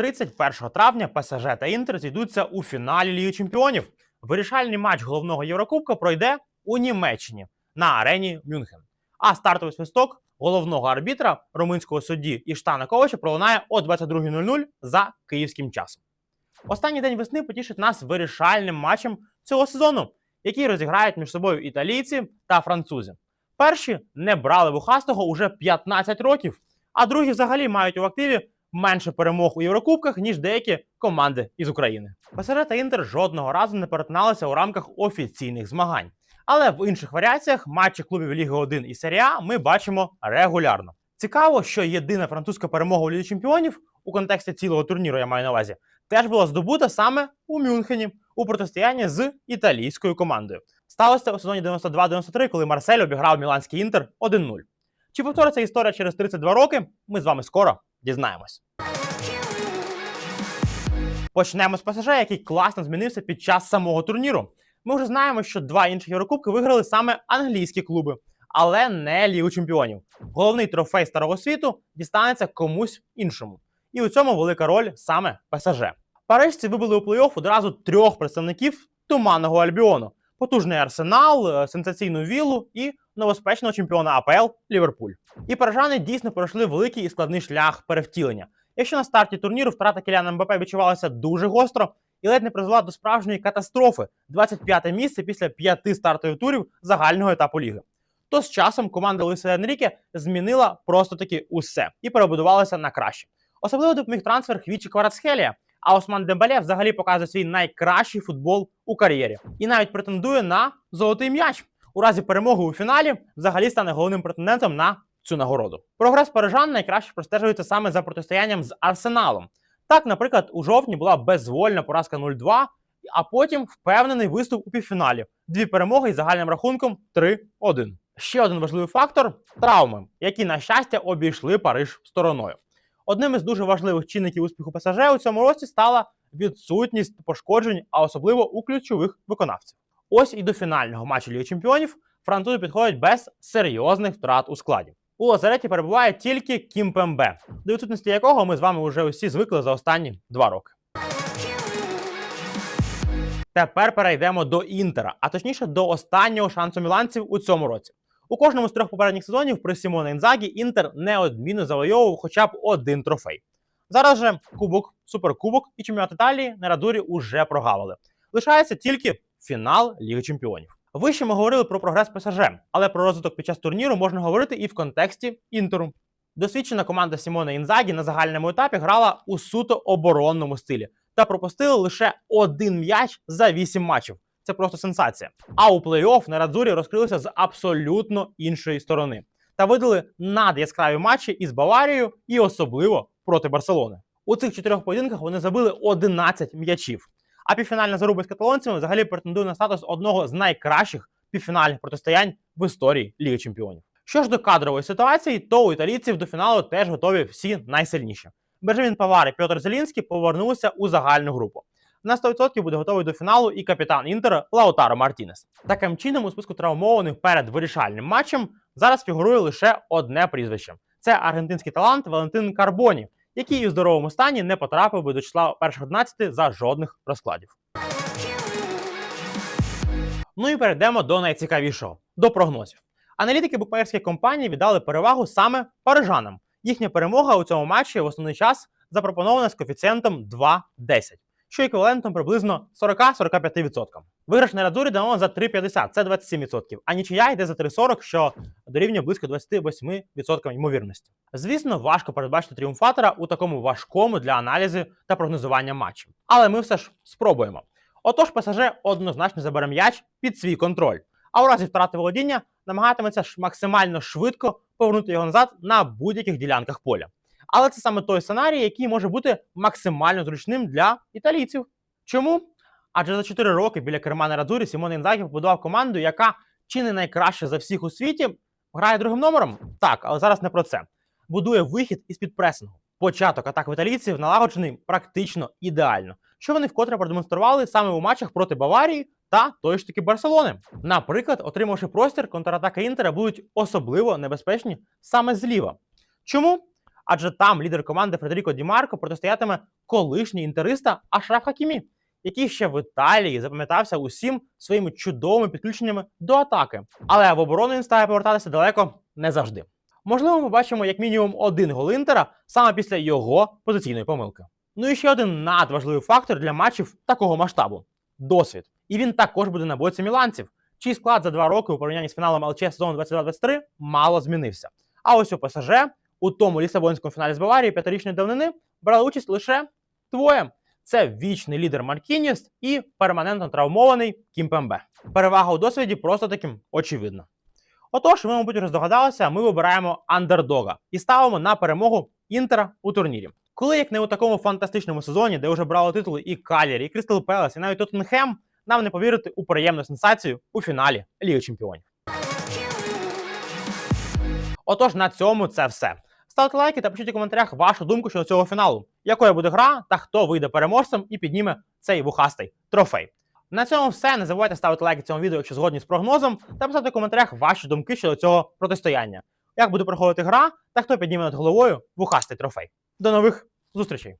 31 травня ПСЖ та Інтер зійдуться у фіналі Ліги Чемпіонів. Вирішальний матч головного Єврокубка пройде у Німеччині на арені Мюнхен. А стартовий свисток головного арбітра румунського судді Іштана Ковача пролунає о 22.00 за київським часом. Останній день весни потішить нас вирішальним матчем цього сезону, який розіграють між собою італійці та французи. Перші не брали вухастого уже 15 років, а другі взагалі мають у активі менше перемог у Єврокубках, ніж деякі команди із України. ПСЖ та Інтер жодного разу не перетиналися у рамках офіційних змагань. Але в інших варіаціях матчі клубів Ліги 1 і Серія ми бачимо регулярно. Цікаво, що єдина французька перемога у Лігі Чемпіонів у контексті цілого турніру, я маю на увазі, теж була здобута саме у Мюнхені у протистоянні з італійською командою. Сталося у сезоні 92-93, коли Марсель обіграв Міланський інтер 1-0. Чи повториться історія через 32 роки? Ми з вами скоро дізнаємось. Почнемо з ПСЖ, який класно змінився під час самого турніру. Ми вже знаємо, що два інших Єврокубки виграли саме англійські клуби, але не Лігу чемпіонів. Головний трофей старого світу дістанеться комусь іншому. І у цьому велика роль саме ПСЖ. Парижці вибили у плей-офф одразу трьох представників туманного Альбіону: потужний арсенал, сенсаційну віллу і новоспечного чемпіона АПЛ Ліверпуль. І парижани дійсно пройшли великий і складний шлях перевтілення. Якщо на старті турніру втрата Кіляна МБП відчувалася дуже гостро і ледь не призвела до справжньої катастрофи 25-те місце після п'яти стартових турів загального етапу ліги. То з часом команда Луїса Енріке змінила просто таки усе і перебудувалася на краще. Особливо допоміг трансфер Хвічі Кварацхелія, а Осман Дембеле взагалі показує свій найкращий футбол у кар'єрі і навіть претендує на золотий м'яч. У разі перемоги у фіналі взагалі стане головним претендентом на цю нагороду. Прогрес парижан найкраще простежується саме за протистоянням з Арсеналом. Так, наприклад, у жовтні була безвольна поразка 0-2, а потім впевнений виступ у півфіналі. Дві перемоги із загальним рахунком 3-1. Ще один важливий фактор травми, які, на щастя, обійшли Париж стороною. Одним із дуже важливих чинників успіху ПСЖ у цьому році стала відсутність пошкоджень, а особливо у ключових виконавців. Ось і до фінального матчу Ліги Чемпіонів французи підходять без серйозних втрат у складі. У лазареті перебуває тільки Кім Пембе, до відсутності якого ми з вами вже усі звикли за останні два роки. Тепер перейдемо до Інтера, а точніше до останнього шансу міланців у цьому році. У кожному з трьох попередніх сезонів при Сімоне Інзагі Інтер неодмінно завойовував хоча б один трофей. Зараз же Кубок, Суперкубок і чемпіонат Італії на Радурі уже прогавили. Лишається тільки фінал Ліги Чемпіонів. Вище ми говорили про прогрес ПСЖ, але про розвиток під час турніру можна говорити і в контексті Інтеру. Досвідчена команда Сімона Інзагі на загальному етапі грала у суто оборонному стилі та пропустили лише один м'яч за вісім матчів. Це просто сенсація. А у плей-офф на Радзурі розкрилися з абсолютно іншої сторони та видали надяскраві матчі із Баварією і особливо проти Барселони. У цих чотирьох поєдинках вони забили 11 м'ячів. А півфінальна заруба з каталонцями взагалі претендує на статус одного з найкращих півфінальних протистоянь в історії Ліги Чемпіонів. Що ж до кадрової ситуації, то у італійців до фіналу теж готові всі найсильніші. Бенджамін Павар і Пьотр Зелінський повернулися у загальну групу. На 100% буде готовий до фіналу і капітан Інтера Лаутаро Мартінес. Таким чином, у списку травмованих перед вирішальним матчем зараз фігурує лише одне прізвище: це аргентинський талант Валентин Карбоні, який у здоровому стані не потрапив би до числа перших 11 за жодних розкладів. Ну і перейдемо до найцікавішого до прогнозів. Аналітики букмекерських компаній віддали перевагу саме парижанам. Їхня перемога у цьому матчі в основний час запропонована з коефіцієнтом 2,10, що еквівалентом приблизно 40-45%. Виграш на Радурі дано за 3,50, це 27%, а нічия йде за 3,40, що дорівнює близько 28% ймовірності. Звісно, важко передбачити тріумфатора у такому важкому для аналізу та прогнозування матчі. Але ми все ж спробуємо. Отож, ПСЖ однозначно забере м'яч під свій контроль, а у разі втрати володіння намагатиметься максимально швидко повернути його назад на будь-яких ділянках поля. Але це саме той сценарій, який може бути максимально зручним для італійців. Чому? Адже за 4 роки біля керма на Радзурі Сімон Інзагі побудував команду, яка чи не найкраще за всіх у світі грає другим номером. Так, але зараз не про це. Будує вихід із під пресингу. Початок атак в італійців налагоджений практично ідеально, що вони вкотре продемонстрували саме у матчах проти Баварії та тої ж таки Барселони. Наприклад, отримавши простір, контратаки Інтера будуть особливо небезпечні саме зліва. Чому? Адже там лідер команди Фредеріко Ді Марко протистоятиме колишній інтериста Ашраф Хакімі, який ще в Італії запам'ятався усім своїми чудовими підключеннями до атаки. Але в оборону він стає повертатися далеко не завжди. Можливо, ми бачимо як мінімум один гол Інтера саме після його позиційної помилки. Ну і ще один надважливий фактор для матчів такого масштабу досвід. І він також буде на боці міланців, чий склад за два роки у порівнянні з фіналом ЛЧ сезону 22-23 мало змінився. А ось у ПСЖ у тому лісабонському фіналі з Баварії п'ятирічної давнини брали участь лише двоє. Це вічний лідер Маркініс і перманентно травмований Кімпембе. Перевага у досвіді просто таким очевидна. Отож, ви, мабуть, роздогадалися, ми вибираємо андердога і ставимо на перемогу Інтера у турнірі. Коли як не у такому фантастичному сезоні, де вже брали титули і Калірі, і Крістал Пелес, і навіть Тоттенхем, нам не повірити у приємну сенсацію у фіналі Ліги Чемпіонів. Отож, на цьому це все. Ставте лайки та пишіть у коментарях вашу думку щодо цього фіналу, якою буде гра та хто вийде переможцем і підніме цей вухастий трофей. На цьому все. Не забувайте ставити лайки цьому відео, якщо згодні з прогнозом, та писати в коментарях ваші думки щодо цього протистояння. Як буде проходити гра та хто підніме над головою вухастий трофей. До нових зустрічей!